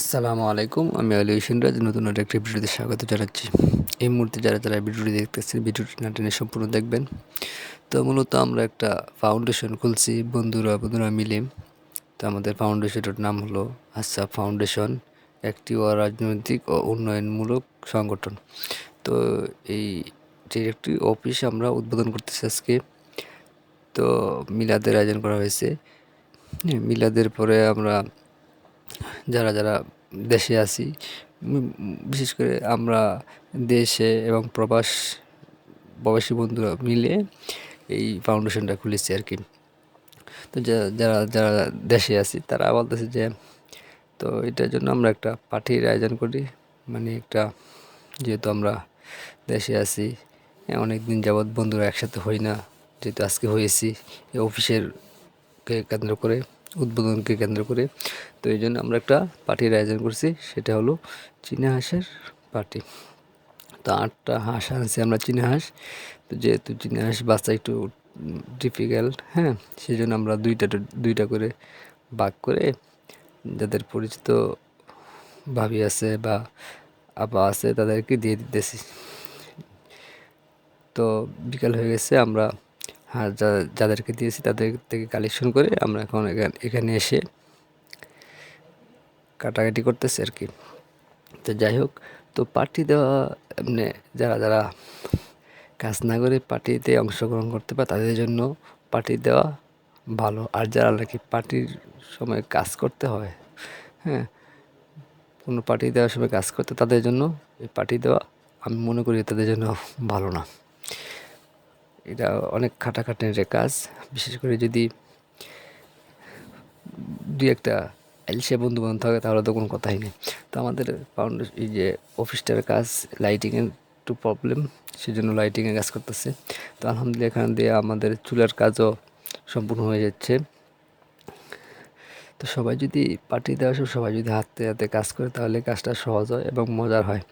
আসসালামু আলাইকুম আমি আলী হোসেনরাজ নতুন একটা একটি ভিডিওতে স্বাগত জানাচ্ছি। এই মুহূর্তে যারা যারা ভিডিওটি দেখতেছেন ভিডিওটি না টেনে সম্পূর্ণ দেখবেন। তো মূলত আমরা একটা ফাউন্ডেশন খুলছি বন্ধুরা বন্ধুরা মিলে। তো আমাদের ফাউন্ডেশনটার নাম হলো আচ্ছা ফাউন্ডেশন একটি অরাজনৈতিক ও উন্নয়নমূলক সংগঠন। তো এই একটি অফিস আমরা উদ্বোধন করতেছি আজকে তো মিলাদের আয়োজন করা হয়েছে। হ্যাঁ, মিলাদের পরে আমরা যারা যারা দেশে আছি বিশেষ করে আমরা দেশে এবং প্রবাস, প্রবাসী বন্ধুরা মিলে এই ফাউন্ডেশনটা খুলেছি আর কি। তো যারা যারা দেশে আছি, তারা বলতেছে যে, তো এটার জন্য আমরা একটা পার্টির আয়োজন করি। মানে একটা, যেহেতু আমরা দেশে আছি অনেক দিন যাবৎ বন্ধুরা একসাথে হই না, যেহেতু আজকে হয়েছি অফিসের কেন্দ্র করে। উদ্বোধনকে কেন্দ্র করে। তো এই জন্য আমরা একটা পার্টির আয়োজন করছি, সেটা হলো চীনা হাঁসের পার্টি। তো আটটা হাঁস আনছি আমরা, চীনা হাঁস। তো যেহেতু চীনা হাঁস বাচ্চা একটু ডিফিকাল্ট হ্যাঁ সেই জন্য আমরা দুইটা দুইটা করে বাঘ করে যাদের পরিচিত ভাবি আছে বা আপা আছে তাদেরকে দিয়ে দিতেছি। তো বিকাল হয়ে গেছে, আমরা হ্যাঁ যাদেরকে দিয়েছি তাদের থেকে কালেকশন করে আমরা এখন এখানে এসে কাটাকাটি করতেছে আর কি। তো যাই হোক, তো পার্টি দেওয়া এমনি যারা যারা কাজ না করে পার্টিতে অংশগ্রহণ করতে পারে তাদের জন্য পার্টি দেওয়া ভালো। আর যারা নাকি পার্টির সময় কাজ করতে হয় হ্যাঁ কোনো পার্টি দেওয়ার সময় কাজ করতে তাদের জন্য এই পার্টি দেওয়া আমি মনে করি তাদের জন্য ভালো না। এটা অনেক খাটাখাটনির কাজ। বিশেষ করে যদি দুই একটা এলসিয়া বন্ধু বান্ধব থাকে, তাহলে তো কোনো কথাই নেই। তো আমাদের ফাউন্ডেশন এই যে অফিসটার কাজ লাইটিংয়ের একটু প্রবলেম সেই জন্য লাইটিংয়ে কাজ করতেছে। তো আলহামদুলিল্লাহ এখান দিয়ে আমাদের চুলার কাজও সম্পূর্ণ হয়ে যাচ্ছে। তো সবাই যদি পার্টি দেওয়ার সময় সবাই যদি হাতে হাতে কাজ করে, তাহলে কাজটা সহজ হয় এবং মজার হয়।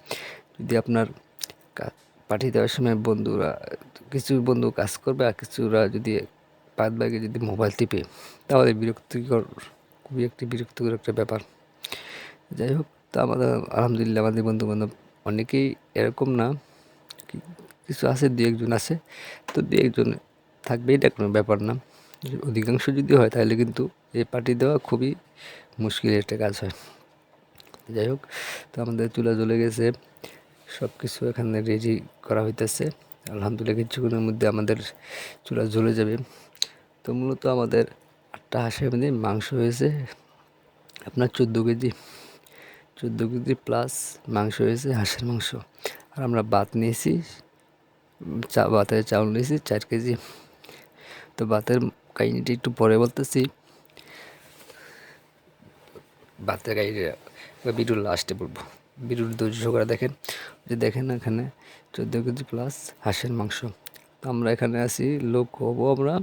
যদি আপনার পার্টি দেওয়ার সময় বন্ধুরা কিছু বন্ধু কাজ করবে আর কিছুরা যদি বাদ বাকি যদি মোবাইল টিপে, তাহলে বিরক্তিকর, খুবই একটি বিরক্তিকর একটা ব্যাপার। যাই হোক, তো আমাদের, আলহামদুলিল্লাহ আমাদের বন্ধু বান্ধব অনেকেই এরকম না কিছু আছে দু একজন আছে, তো দু একজন থাকবে এটা কোনো ব্যাপার না। অধিকাংশ যদি হয়, তাহলে কিন্তু এই পার্টি দেওয়া খুবই মুশকিল একটা কাজ হয়। যাই হোক, তো আমাদের চুলা জ্বলে গেছে সব কিছু এখানে রেডি করা হইতেছে। আলহামদুলিল্লাহ কিছুক্ষণের মধ্যে আমাদের চুলা জ্বলে যাবে। তো মূলত আমাদের আটটা হাঁসের মধ্যে মাংস হয়েছে। আপনার চোদ্দ কেজি চোদ্দ কেজি প্লাস মাংস হয়েছে, হাঁসের মাংস। আর আমরা ভাত নিয়েছি, চা, ভাতের চাউল নিয়েছি, চার কেজি। তো ভাতের কাহিনিটি একটু পরে বলতেছি। ভাতের কাহিনিটা ভিডিও লাস্টে বলব। ভিডিওর ধৈর্য করে দেখেন। যে দেখেন এখানে চোদ্দ কেজি প্লাস হাঁসের মাংস। তো আমরা এখানে আছি, লোক হব আমরা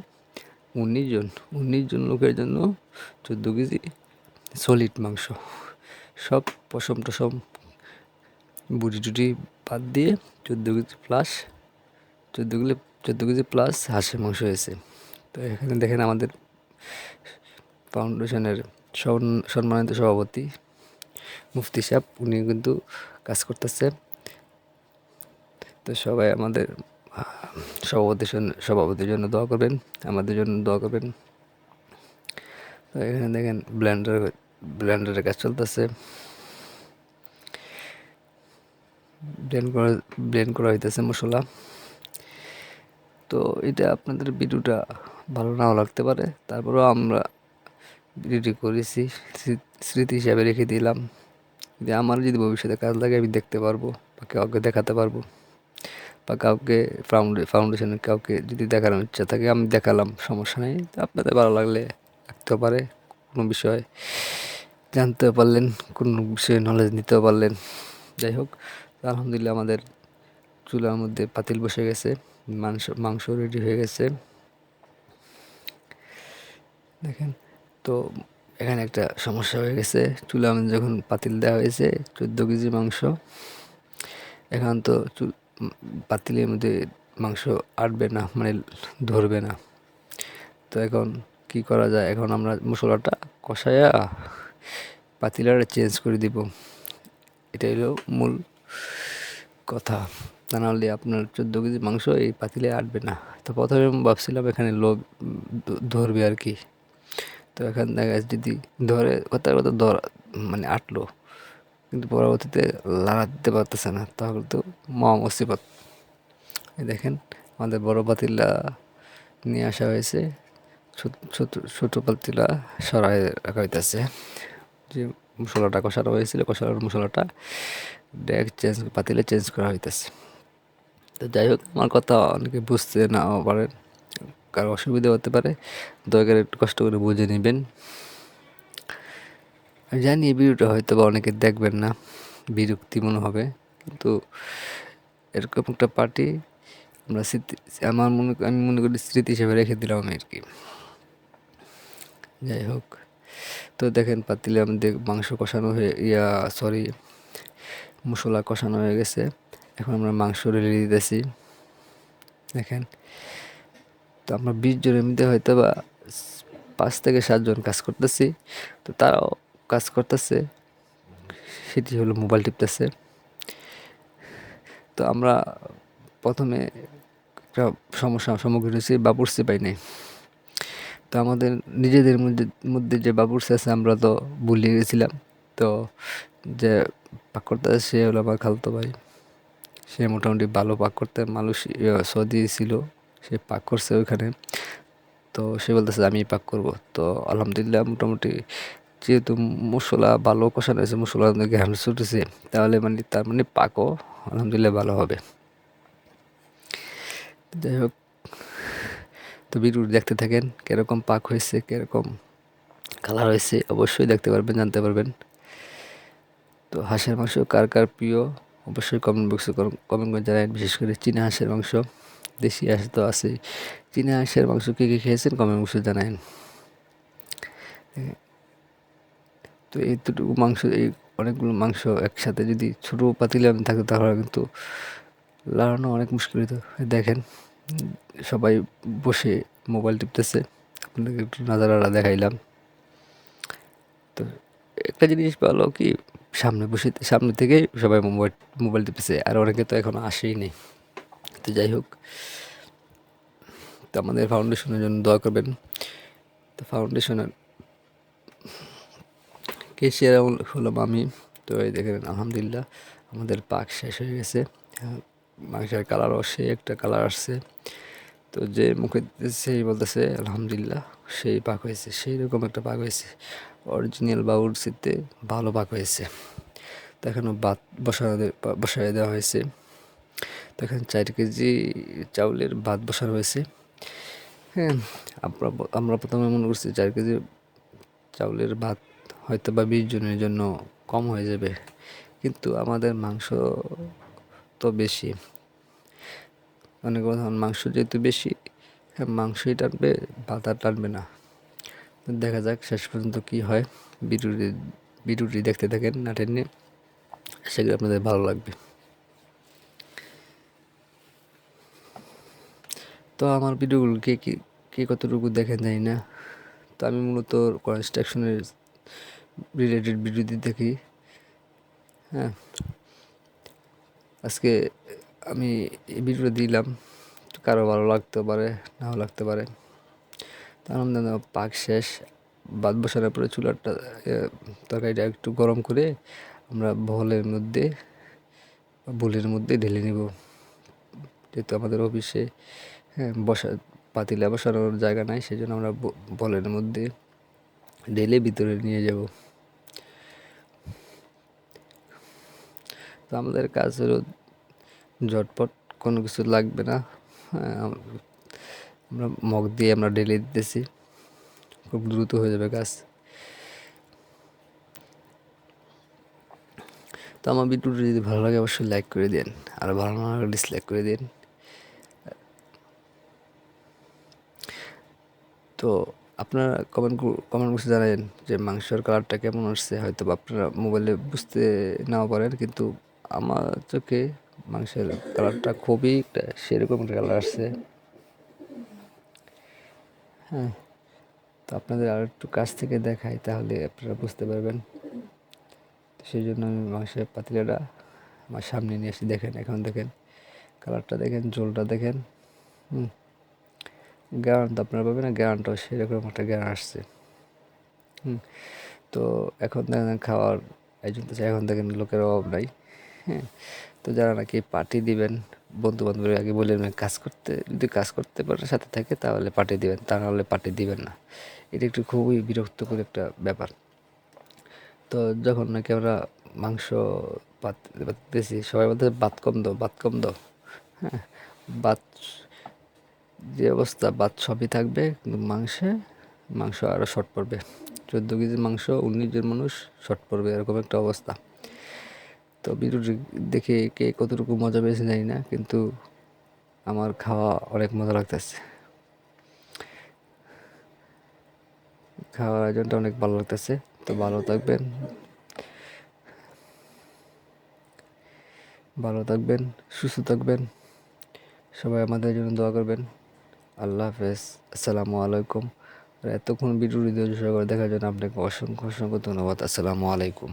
উনিশ জন। উনিশ জন লোকের জন্য চোদ্দ কেজি সলিড মাংস। সব পশম টসম বুড়ি টুটি বাদ দিয়ে চোদ্দ কেজি প্লাস চোদ্দ কেজি চোদ্দ কেজি প্লাস হাঁসের মাংস হয়েছে। তো এখানে দেখেন আমাদের ফাউন্ডেশনের সম্মানিত সভাপতি মুফতি সাহেব, উনি কিন্তু কাজ করতেছে। তো সবাই আমাদের সভাপতির জন্য সভাপতির জন্য দোয়া করবেন, আমাদের জন্য দোয়া করবেন। তো এখানে দেখেন ব্লেন্ডার, ব্লেন্ডারের কাজ চলতেছে। ব্লেন্ড করা ব্লেন্ড করা হইতেছে মশলা। তো এটা আপনাদের ভিডিওটা ভালো নাও লাগতে পারে। তারপরেও আমরা ভিডিওটি করেছি স্মৃতি হিসাবে রেখে দিলাম। যদি আমার যদি ভবিষ্যতে কাজ লাগে, আমি দেখতে পারব বা কাউকে দেখাতে পারব বা কাউকে ফাউন্ডে ফাউন্ডেশনের কাউকে যদি দেখানোর ইচ্ছা থাকে, আমি দেখালাম, সমস্যা নেই। আপনাদের ভালো লাগলে লাগতেও পারে, কোনো বিষয় জানতেও পারলেন, কোনো বিষয়ে নলেজ নিতেও পারলেন। যাই হোক আলহামদুলিল্লাহ আমাদের চুলার মধ্যে পাতিল বসে গেছে, মাংস মাংস রেডি হয়ে গেছে। দেখেন, তো এখানে একটা সমস্যা হয়ে গেছে। চুলা মধ্যে যখন পাতিল দেওয়া হয়েছে, চোদ্দ কেজি মাংস। এখন তো পাতিলের মধ্যে মাংস আটবে না মানে ধরবে না। তো এখন কি করা যায়? এখন আমরা মশলাটা কষাইয়া পাতিলাটা চেঞ্জ করে দিব। এটাই হলো মূল কথা। তা নাহলে আপনার চোদ্দ কেজি মাংস এই পাতিলে আটবে না। তো প্রথমে ভাবছিলাম এখানে লোভ ধরবে আর কি। তো এখান যাচ্ছে যদি ধরে কথার কথা ধর মানে আটলো, কিন্তু পরবর্তীতে লাড়া দিতে পারতেছে না, তাহলে তো মহা মুসিবত। দেখেন, আমাদের বড় পাতিলা নিয়ে আসা হয়েছে, ছোট পাতিলা সরাই রাখা হইতেছে। যে মশলাটা কষানো হয়েছিল, কষানোর মশলাটা ডেক চেঞ্জ পাতিলে চেঞ্জ করা হইতেছে। তো যাই হোক, আমার কথা অনেকে বুঝতে না পারেন। কারও অসুবিধা হতে পারে, দয়া করে একটু কষ্ট করে বুঝে নেবেন। জানি এই ভিডিওটা হয়তো বা অনেকে দেখবেন না বিরক্তি মনে হবে, কিন্তু এরকম একটা পার্টি আমরা স্মৃতি, আমার মনে, আমি মনে করি স্মৃতি হিসেবে রেখে দিলাম আমি আর কি। যাই হোক, তো দেখেন পাতিলে আমাদের মাংস কষানো হয়ে, ইয়া সরি মশলা কষানো হয়ে গেছে। এখন আমরা মাংস রেলে দিতেছি। দেখেন তো আমরা বিশ জনের মধ্যে হয়তো বা পাঁচ থেকে সাতজন কাজ করতেছি। তো তারাও কাজ করতেছে। সেটি হলো মোবাইল টিপতেছে। তো আমরা প্রথমে একটা সমস্যার সম্মুখীন হয়েছি বাবুর্সি পাই নাই তো আমাদের নিজেদের মধ্যে মধ্যে যে বাবুর্সি আছে, আমরা তো ভুলিয়ে গেছিলাম। তো যে পাক করতে সে হলো আমার খালতো ভাই। সে মোটামুটি ভালো পাক করতে মানুষ সৌদি ছিল। সে পাক করছে ওইখানে। তো সে বলতেছে, আমি পাক করব। তো আলহামদুলিল্লাহ মোটামুটি যেহেতু মশলা ভালো কষানো হয়েছে, মশলা ঘ্যান ছুটেছে তাহলে মানে তার মানে পাকও আলহামদুলিল্লাহ ভালো হবে। যাই হোক, তো ভিডিও দেখতে থাকেন, কীরকম পাক হয়েছে, কীরকম কালার হয়েছে, অবশ্যই দেখতে পারবেন, জানতে পারবেন। তো হাঁসের মাংস কার কার প্রিয়, অবশ্যই কমেন্ট বক্সে কমেন্ট করে জানাবেন, বিশেষ করে চীনা হাঁসের মাংস। দেশি হাঁস তো আছে। চীনা হাঁসের মাংস কে কে খেয়েছেন? কমেন্ট বক্সে জানাবেন তো এইটুকু মাংস, এই অনেকগুলো মাংস একসাথে যদি ছোটো পাতিলে আমি থাকতো, তাহলে কিন্তু লাগানো অনেক মুশকিল হতো দেখেন, সবাই বসে মোবাইল টিপতেছে। আপনাদেরকে একটু নাজারা দেখাইলাম। তো একটা জিনিস ভালো কি, সামনে বসে, সামনে থেকেই সবাই মোবাইল মোবাইল টিপতেছে। আর অনেকে তো এখনও আসেই নেই। তো যাই হোক, তো আমাদের ফাউন্ডেশনের জন্য দোয়া করবেন। তো ফাউন্ডেশনের কেশিয়ার হলাম আমি। তো এই দেখেন, আলহামদুলিল্লাহ, আমাদের পাক শেষ হয়ে গেছে। মাংসের কালারও সেই একটা কালার আসছে। তো যে মুখে সেই বলতেছে, আলহামদুলিল্লাহ, সেই পাক হয়েছে। সেই রকম একটা পাক হয়েছে। অরিজিনাল বাউরসিতে ভালো পাক হয়েছে। তো এখনও ভাত বসানো বসাই দেওয়া হয়েছে। তো এখানে চার কেজি চাউলের ভাত বসানো হয়েছে। হ্যাঁ আমরা আমরা প্রথমে মনে করছি চার কেজি চাউলের ভাত হয়তো বা বিশ জনের জন্য কম হয়ে যাবে, কিন্তু আমাদের মাংস তো বেশি। অনেক মাংস যেহেতু বেশি হ্যাঁ মাংসই টানবে, ভাত আর টানবে না। দেখা যাক, শেষ পর্যন্ত কি হয়। ভিডিওটি ভিডিওটি দেখতে থাকেন না টেনে, সেগুলো আপনাদের ভালো লাগবে। তো আমার ভিডিওগুলো কে কে কতটুকু দেখেন জানি না। তো আমি মূলত কনস্ট্রাকশনের রিলেটেড ভিডিও দেখি হ্যাঁ। আজকে আমি এই ভিডিওটা দিলাম। কারও ভালো লাগতে পারে, নাও লাগতে পারে। তার পাক শেষ। বাদ বসানোর পরে চুলাটা তরকারিটা একটু গরম করে আমরা বলের মধ্যে বুলের মধ্যে ঢেলে নিব। যেহেতু আমাদের অফিসে হ্যাঁ বসা, পাতিলা বসানোর জায়গা নাই সেই জন্য আমরা বলের মধ্যে ঢেলে ভিতরে নিয়ে যাব। তো আমাদের কাজ হলো ঝটপট কোনো কিছু লাগবে না। হ্যাঁ আমরা মগ দিয়ে আমরা ঢেলে দিতেছি। খুব দ্রুত হয়ে যাবে কাজ তো আমার ভিডিওটি যদি ভালো লাগে, অবশ্যই লাইক করে দিন। আর ভালো না লাগলে ডিসলাইক করে দিন। তো আপনারা কমেন্ট কমেন্ট বক্সে জানাবেন যে মাংসের কালারটা কেমন আসছে। হয়তো আপনারা মোবাইলে বুঝতে নাও পারেন, কিন্তু আমার চোখে মাংসের কালারটা খুবই একটা সেরকম একটা কালার আসছে। হ্যাঁ তো আপনাদের আর একটু কাছ থেকে দেখাই, তাহলে আপনারা বুঝতে পারবেন। সেই জন্য আমি মাংসের পাতিলাটা আমার সামনে নিয়ে এসে দেখেন, এখন দেখেন। কালারটা দেখেন, ঝোলটা দেখেন। হুম। গ্যারান্ট তো আপনারা পাবেন না গ্যারান্টও সেরকম একটা গ্যারান্ট আসছে। হুম, তো এখন দেখেন খাওয়ার এই জন্য এখন দেখেন লোকের অভাব নাই হ্যাঁ তো যারা নাকি পার্টি দিবেন বন্ধু বান্ধবের আগে বলে নেবেন কাজ করতে, যদি কাজ করতে পারে সাথে থাকে, তাহলে পার্টি দিবেন, তা নাহলে পার্টি দিবেন না। এটা একটু খুবই বিরক্তকর একটা ব্যাপার। তো যখন নাকি আমরা মাংস পাত পাততেছি, সবাই বলতে ভাত কম দাও, ভাত কম দাও। হ্যাঁ ভাত যে অবস্থা বাদ সবই থাকবে, কিন্তু মাংসে, মাংস আরও শর্ট পড়বে। চোদ্দ কেজি মাংস, উনিশ জন মানুষ শর্ট পড়বে, এরকম একটা অবস্থা। তো ভিডিওটি দেখে কে কতটুকু মজা পেয়েছে জানি না, কিন্তু আমার খাওয়া অনেক মজা লাগতেছে। খাওয়ার আয়োজনটা অনেক ভালো লাগতেছে, তো ভালো থাকবেন। ভালো থাকবেন, সুস্থ থাকবেন। সবাই আমাদের জন্য দোয়া করবেন। আল্লাহ হাফেজ, আসসালামু আলাইকুম। আর এতক্ষণ ধৈর্য সহকারে দেখার জন্য আপনাকে অসংখ্য অসংখ্য ধন্যবাদ। আসসালামু আলাইকুম।